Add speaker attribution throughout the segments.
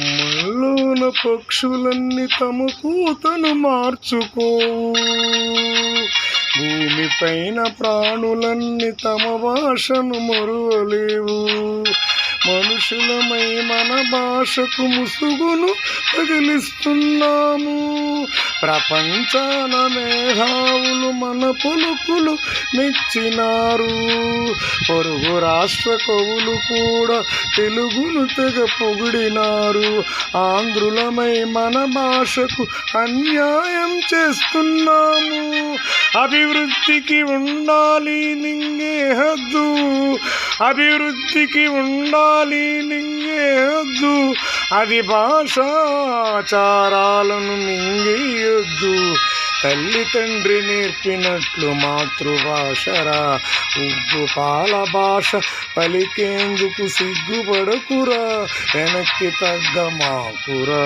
Speaker 1: కొమ్మల్లోన పక్షులన్నీ తమ కూతను మార్చుకో. భూమిపైన ప్రాణులన్నీ తమ భాషను మరువలేవు. మనుషులమై మన భాషకు ముసుగును తగిలిస్తున్నాము. ప్రపంచాన మేధావులు మన పులుకులు మెచ్చినారు. పొరుగు రాష్ట్ర కవులు కూడా తెలుగును తెగ పొగిడినారు. ఆంధ్రులమై మన భాషకు అన్యాయం చేస్తున్నాము. అభివృద్ధికి ఉండాలి నింగే హద్దు. అభివృద్ధికి ఉండాలి లింగేయొద్దు అది భాషాచారాలను మింగేయొద్దు. తల్లి తండ్రి నేర్పినట్లు మాతృభాషరా. ఉగ్గు పాల భాష పలికేందుకు సిగ్గుపడకురా. వెనక్కి తగ్గ మాకురా.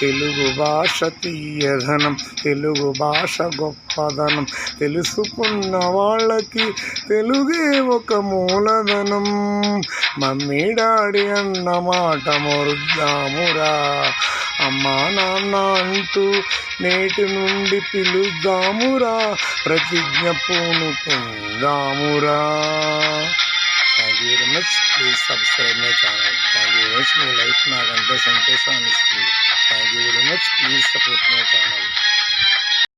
Speaker 1: తెలుగు భాష తీయధనం తెలుగు భాష గొప్పదనం. తెలుసుకున్న వాళ్ళకి తెలుగే ఒక మూలధనం. మమ్మీ డాడీ అన్న మాట మొరుద్దామురా. అమ్మా నాన్న అంటూ నేటి నుండి పిలుద్దామురా ప్రతిజ్ఞ పూనుకుందామురా. Thank you very much please subscribe my channel thank you very much me life నాకు ఎంతో సంతోషాన్ని ఇస్తుంది thank you very much please support my channel